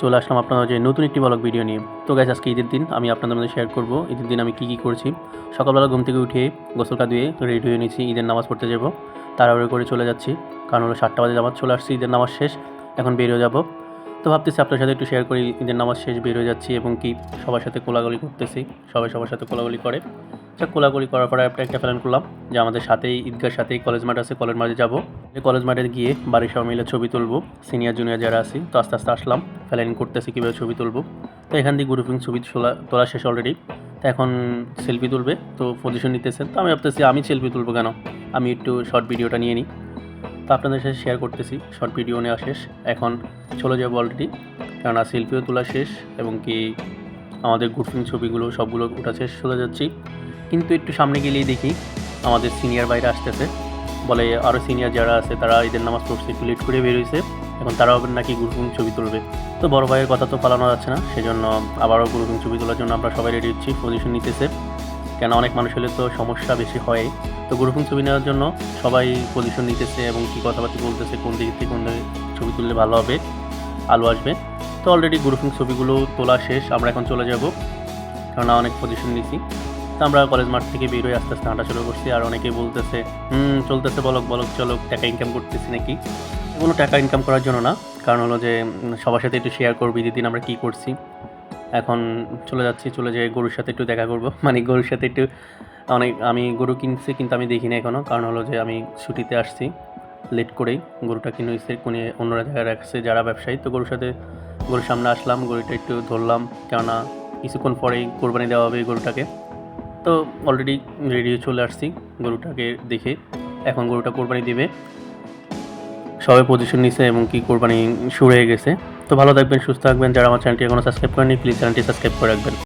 চলে আসলাম আপনাদের যে নতুন একটি ব্লগ ভিডিও নিয়ে। তো গাইজ আজকে ঈদের দিন, আমি আপনাদের মধ্যে শেয়ার করব ঈদের দিন আমি কী কী করছি। সকালবেলা ঘুম থেকে উঠে গোসল কাঁদুয়ে রেডি হয়ে নিয়েছি, ঈদের নামাজ পড়তে যাব। তাড়াহুড়ো করে চলে যাচ্ছি, কারণ হলো সাতটা বাজে নামাজ, চলে আসছি, ঈদের নামাজ শেষ, এখন বের হয়ে যাব। তো ভাবতেছি আপনার সাথে একটু শেয়ার করি, ঈদের নামাজ শেষ, বের হয়ে যাচ্ছি এবং কি সবার সাথে কোলাগুলি করতেছি, সবাই সবার সাথে কোলাগুলি করে। আচ্ছা কোলাগুলি করার পরে একটা একটা প্ল্যান করলাম যে আমাদের সাথেই, ঈদগার সাথেই কলেজ মাঠ আছে কলেজ মাঠে যাব। কলেজ মাঠে গিয়ে বাড়ির সবাই মিলে ছবি তুলবো সিনিয়র জুনিয়র যারা আছি, তো আস্তে আস্তে আসলাম প্ল্যানিং করতেছি কীভাবে ছবি তুলবো। তো এখান দিয়ে গ্রুপিং ছবি তোলা তোলা শেষ অলরেডি তো এখন সেলফি তুলবে, তো পজিশন নিতেছেন। তো আমি ভাবতেছি, আমি সেলফি তুলবো কেন? আমি একটু শর্ট ভিডিওটা নিয়ে নিই। তো আপনাদের সাথে শেয়ার করতেছি শর্ট ভিডিও নেওয়া শেষ। এখন চলে যাব অলরেডি কেননা সেলফিও তোলা শেষ এবং কি আমাদের গ্রুপিং ছবিগুলো সবগুলো ওঠা শেষ, চলে যাচ্ছি। কিন্তু একটু সামনে গেলেই দেখি আমাদের সিনিয়র বাইরে আসতেছে। বলে আরও সিনিয়র যারা আছে, তারা ঈদের নামাজ পড়ছে, একটু লেট করে বেরোইছে। এখন তারাও নাকি গ্রুপিং ছবি তুলবে। তো বড় ভাইয়ের কথা তো পালানো যাচ্ছে না, সেজন্য আবারও গ্রুপিং ছবি তোলার জন্য আমরা সবাই রেডি হচ্ছি পজিশন নিতেছে। কেন অনেক মানুষ হলে তো সমস্যা বেশি হয়। তো গ্রুপিং ছবি নেওয়ার জন্য সবাই পজিশন নিতেছে এবং কী কথাবার্তা বলতেছে, কোন দিক থেকে কোন ছবি তুললে ভালো হবে, আলো আসবে। তো অলরেডি গ্রুপিং ছবিগুলো তোলা শেষ, আমরা এখন চলে যাব। কারণ অনেক পজিশন নিছি। তো আমরা কলেজ মাঠ থেকে বের হয়ে আস্তে আস্তে হাঁটা শুরু করছি। আর অনেকেই বলতেছে, হুম, চলতেছে বলক বলক, চলক, টাকা ইনকাম করতেছি নাকি? কোনো টাকা ইনকাম করার জন্য না। কারণ হলো যে সবার সাথে একটু শেয়ার করবি ঈদের দিন আমরা কী করছি। এখন চলে যাচ্ছি, চলে যেয়ে গরুর সাথে একটু দেখা করব। মানে গরুর সাথে একটু, অনেক, আমি গরু কিনছি, কিন্তু আমি দেখিনি এখনও কারণ হলো যে, আমি ছুটিতে আসছি লেট করেই গরুটা কিনে হয়েছে কোনে অন্যরা জায়গায় রাখছে, যারা ব্যবসায়ী। তো গরুর সাথে গরুর সামনে আসলাম, গরুটা একটু ধরলাম। কেননা, কিছুক্ষণ পরেই কোরবানি দেওয়া হবে গরুটাকে। তো অলরেডি রেডি চলে আসছি গরুটাকে দেখে। এখন গরুটা কোরবানি দিবে। সবাই পজিশন নিছে এবং কি কোরবানি শুরু হয়ে গেছে। তো ভালো থাকবেন, সুস্থ থাকবেন। যারা আমার চ্যানেলটি এখনও সাবস্ক্রাইব করেনি প্লিজ চ্যানেলটি সাবস্ক্রাইব করে রাখবেন।